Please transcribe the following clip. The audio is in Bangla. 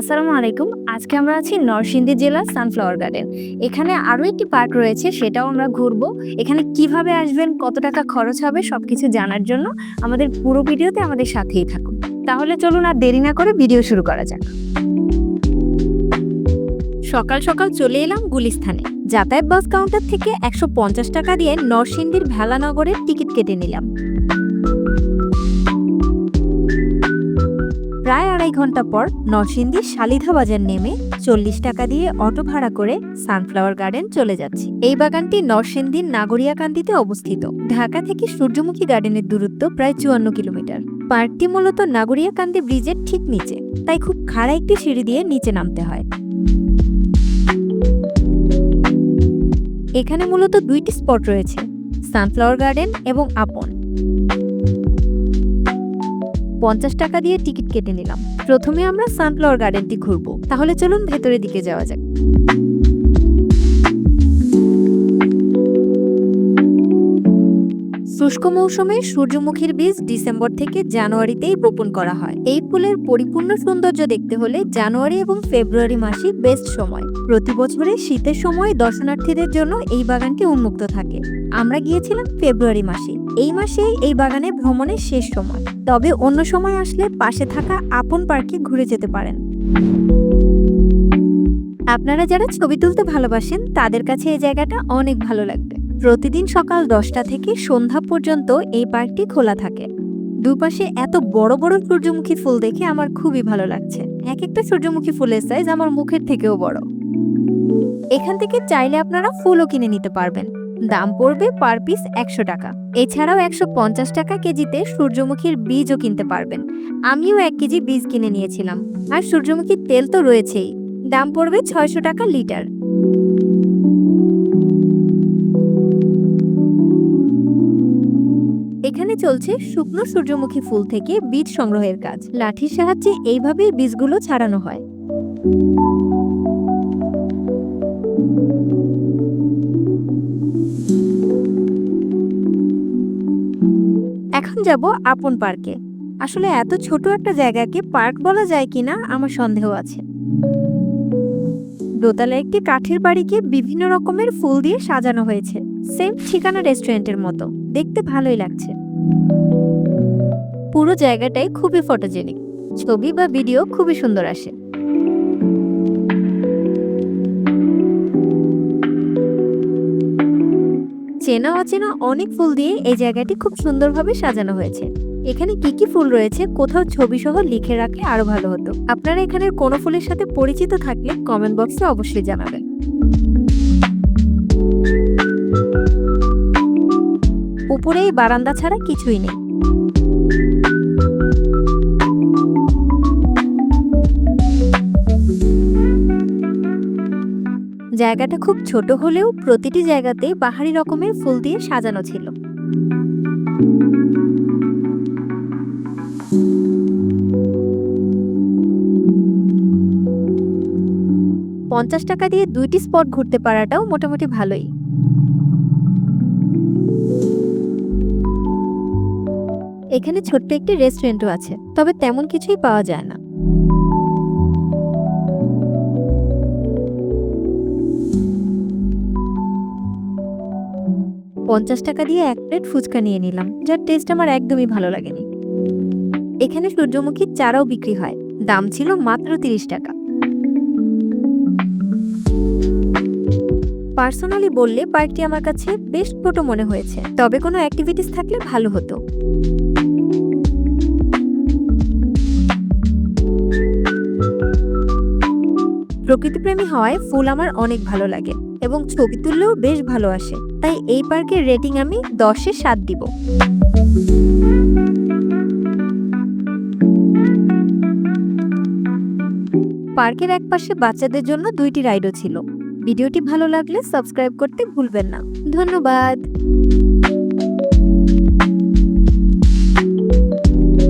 আসসালামু আলাইকুম। আজকে আমরা আছি নরসিংদী জেলার সানফ্লাওয়ার গার্ডেন। এখানে আরও একটি পার্ক রয়েছে, সেটাও আমরা ঘুরবো। এখানে কীভাবে আসবেন, কত টাকা খরচ হবে সব কিছু জানার জন্য আমাদের পুরো ভিডিওতে আমাদের সাথেই থাকুন। তাহলে চলুন আর দেরি না করে ভিডিও শুরু করা যাক। সকাল সকাল চলে এলাম গুলিস্থানে। যাতায়াত বাস কাউন্টার থেকে একশো পঞ্চাশ টাকা দিয়ে নরসিংদীর ভেলানগরের টিকিট কেটে নিলাম। প্রায় আড়াই ঘণ্টা পর নরসিংদীর শালিধা বাজার নেমে চল্লিশ টাকা দিয়ে অটো ভাড়া করে সানফ্লাওয়ার গার্ডেন চলে যাচ্ছি। এই বাগানটি নরসিংদীর নাগরিয়াকান্দিতে অবস্থিত। ঢাকা থেকে সূর্যমুখী গার্ডেনের দূরত্ব প্রায় চুয়ান্ন কিলোমিটার। পার্কটি মূলত নাগরিয়াকান্দি ব্রিজের ঠিক নিচে, তাই খুব খাড়া একটি সিঁড়ি দিয়ে নিচে নামতে হয়। এখানে মূলত দুইটি স্পট রয়েছে, সানফ্লাওয়ার গার্ডেন এবং আপন। পঞ্চাশ টাকা দিয়ে টিকিট কেটে নিলাম। প্রথমে আমরা সানফ্লাওয়ার গার্ডেনটি ঘুরবো। তাহলে চলুন ভেতরের দিকে যাওয়া যাক। শুষ্ক মৌসুমে সূর্যমুখীর বীজ ডিসেম্বর থেকে জানুয়ারিতেই বপন করা হয়। এই ফুলের পরিপূর্ণ সৌন্দর্য দেখতে হলে জানুয়ারি এবং ফেব্রুয়ারি মাসই বেস্ট সময়। প্রতি বছরে শীতের সময় দর্শনার্থীদের জন্য এই বাগানটি উন্মুক্ত থাকে। আমরা গিয়েছিলাম ফেব্রুয়ারি মাসে। এই মাসেই এই বাগানে ভ্রমণের শেষ সময়। তবে অন্য সময় আসলে পাশে থাকা আপন পার্কে ঘুরে যেতে পারেন। আপনারা যারা ছবি তুলতে ভালোবাসেন, তাদের কাছে এই জায়গাটা অনেক ভালো লাগবে। প্রতিদিন সকাল দশটা থেকে সন্ধ্যা পর্যন্ত এই পার্কটি খোলা থাকে। দুপাশে এত বড় বড় সূর্যমুখী ফুল দেখে আমার খুবই ভালো লাগছে। এক একটা সূর্যমুখী ফুলের সাইজ আমার মুখের থেকেও বড়। এখান থেকে চাইলে আপনারা ফুলও কিনে নিতে পারবেন। দাম পড়বে পার পিস একশো টাকা। এছাড়াও একশো পঞ্চাশ টাকা কেজিতে সূর্যমুখীর বীজও কিনতে পারবেন। আমিও এক কেজি বীজ কিনে নিয়েছিলাম। আর সূর্যমুখীর তেল তো রয়েছেই। দাম পড়বে ছয়শো টাকা লিটার। এখানে চলছে শুকনো সূর্যমুখী ফুল থেকে বীজ সংগ্রহের কাজ। লাঠির সাহায্যে এইভাবেই বীজগুলো ছাড়ানো হয়। এখন যাব আপন পার্কে। আসলে এত ছোট একটা জায়গাকে পার্ক বলা যায় কিনা আমার সন্দেহ আছে। দোতলা একটি কাঠের বাড়িকে বিভিন্ন রকমের ফুল দিয়ে সাজানো হয়েছে। সেম ঠিকানা রেস্টুরেন্টের মতো। দেখতে ভালোই লাগছে। পুরো জায়গাটাই খুবই ফটোজেনিক। ছবি বা ভিডিও খুবই সুন্দর আসে। চেনা অচেনা অনেক ফুল দিয়ে এই জায়গাটি খুব সুন্দরভাবে সাজানো হয়েছে। এখানে কি কি ফুল রয়েছে, কোথাও ছবি সহ লিখে রাখলে আরও ভালো হতো। আপনারা এখানের কোনো ফুলের সাথে পরিচিত থাকলে কমেন্ট বক্সে অবশ্যই জানাবেন। উপরে এই বারান্দা ছাড়া কিছুই নেই। জায়গাটা খুব ছোট হলেও প্রতিটি জায়গাতে বাহারি রকমের ফুল দিয়ে সাজানো ছিল। পঞ্চাশ টাকা দিয়ে দুইটি স্পট ঘুরতে পারাটাও মোটামুটি ভালোই। এখানে ছোট্ট একটি রেস্টুরেন্টও আছে, তবে তেমন কিছুই পাওয়া যায় না। পঞ্চাশ টাকা দিয়ে এক প্লেট ফুচকা নিয়ে নিলাম, যার টেস্ট আমার একদমই ভালো লাগেনি। এখানে সূর্যমুখীর চারাও বিক্রি হয়, দাম ছিল মাত্র তিরিশ টাকা। পার্সোনালি বললে পার্কটি আমার কাছে বেশ ছোট মনে হয়েছে, তবে কোনো অ্যাক্টিভিটিস থাকলে ভালো হতো। প্রকৃতিপ্রেমী হওয়ায় ফুল আমার অনেক ভালো লাগে এবং ছবি তুললেও বেশ ভালো আসে। তাই এই পার্কের রেটিং আমি দশে সাত দিব। পার্কের একপাশে বাচ্চাদের জন্য দুইটি রাইডও ছিল। ভিডিওটি ভালো লাগলে সাবস্ক্রাইব করতে ভুলবেন না। ধন্যবাদ।